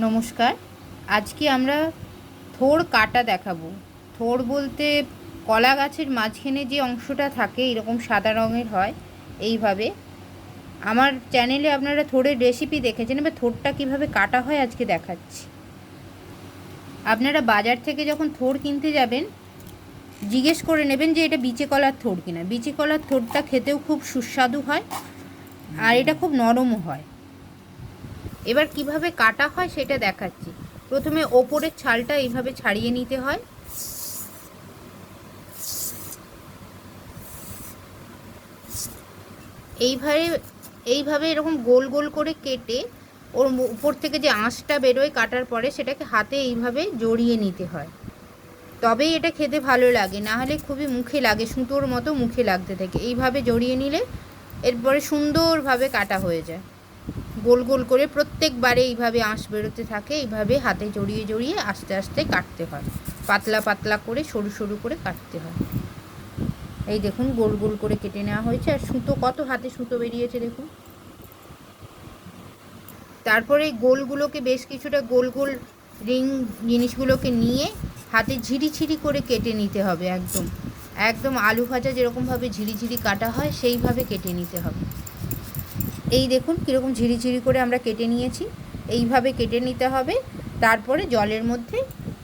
নমস্কার। আজকে আমরা থোড় কাটা দেখাবো। থোড় বলতে কলা গাছের মাঝখানে যে অংশটা থাকে, এরকম সাদা রঙের হয়, এইভাবে। আমার চ্যানেলে আপনারা থোড়ের রেসিপি দেখেছেন, এবার থোড়টা কীভাবে কাটা হয় আজকে দেখাচ্ছি। আপনারা বাজার থেকে যখন থোড় কিনতে যাবেন, জিজ্ঞেস করে নেবেন যে এটা বিচে কলার থোড় কিনা। বিচে কলার থোড়টা খেতেও খুব সুস্বাদু হয়, আর এটা খুব নরমও হয়। এবার কীভাবে কাটা হয় সেটা দেখাচ্ছি। প্রথমে ওপরের ছালটা এইভাবে ছাড়িয়ে নিতে হয়। এইভাবে এইভাবে এরকম গোল গোল করে কেটে ওর উপর থেকে যে আঁশটা বেরোয় কাটার পরে সেটাকে হাতে এইভাবে জড়িয়ে নিতে হয়। তবেই এটা খেতে ভালো লাগে, না হলে খুবই মুখে লাগে, সুতোর মতো মুখে লাগতে থাকে। এইভাবে জড়িয়ে নিলে এরপরে সুন্দরভাবে কাটা হয়ে যায়। গোল গোল করে প্রত্যেকবারে এইভাবে আঁশ বেরোতে থাকে, এইভাবে হাতে জড়িয়ে জড়িয়ে আস্তে আস্তে কাটতে হয়। পাতলা পাতলা করে, সরু সরু করে কাটতে হয়। এই দেখুন, গোল গোল করে কেটে নেওয়া হয়েছে। আর সুতো, কত হাতে সুতো বেরিয়েছে দেখুন। তারপরে এই গোলগুলোকে বেশ কিছুটা গোল গোল রিং জিনিসগুলোকে নিয়ে হাতে ঝিরি ঝিরি করে কেটে নিতে হবে একদম। একদম আলু ভাজা যেরকমভাবে ঝিরি ঝিরি কাটা হয়, সেইভাবে কেটে নিতে হবে। এই দেখুন কীরকম ঝিরিঝিরি করে আমরা কেটে নিয়েছি। এইভাবে কেটে নিতে হবে, তারপরে জলের মধ্যে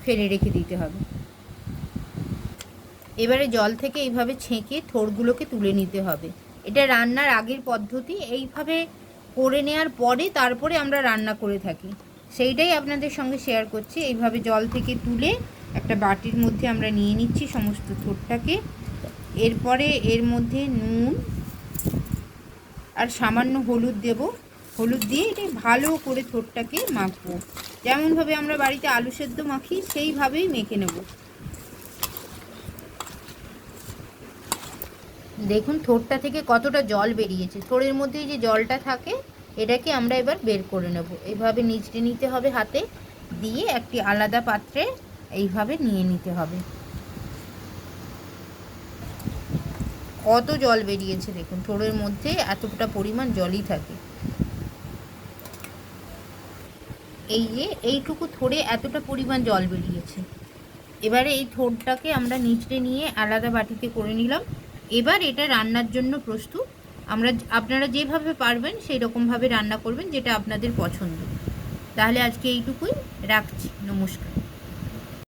ফেলে রেখে দিতে হবে। এবারে জল থেকে এইভাবে ছেঁকে থোড়গুলোকে তুলে নিতে হবে। এটা রান্নার আগের পদ্ধতি, এইভাবে করে নেওয়ার পরে তারপরে আমরা রান্না করে থাকি। সেইটাই আপনাদের সঙ্গে শেয়ার করছি। এইভাবে জল থেকে তুলে একটা বাটির মধ্যে আমরা নিয়ে নিচ্ছি সমস্ত থোড়টাকে এরপরে এর মধ্যে নুন আর সামান্য হলুদ দেব। হলুদ দিয়ে এটা ভালো করে থোরটাকে মাখবো। যেমনভাবে আমরা বাড়িতে আলু সেদ্ধ মাখি সেইভাবেই মেখে নেব। দেখুন থোরটা থেকে কতটা জল বেরিয়েছে। থোড়ের মধ্যে যে জলটা থাকে, এটাকে আমরা এবার বের করে নেব। এইভাবে নিচড়ে নিতে হবে হাতে, দিয়ে একটি আলাদা পাত্রে এইভাবে নিয়ে নিতে হবে। কত জল বেরিয়েছে দেখুন থোড়ের মধ্যে এতটা পরিমাণ জলই থাকে। এই যে, এইটুকু থোড়ে এতটা পরিমাণ জল বেরিয়েছে। এবারে এই থোড়টাকে আমরা নিচড়ে নিয়ে আলাদা বাটিতে করে নিলাম। এবার এটা রান্নার জন্য প্রস্তুত। আমরা আপনারা যেভাবে পারবেন সেই রকমভাবে রান্না করবেন যেটা আপনাদের পছন্দ। তাহলে আজকে এইটুকুই। রাখছি। নমস্কার।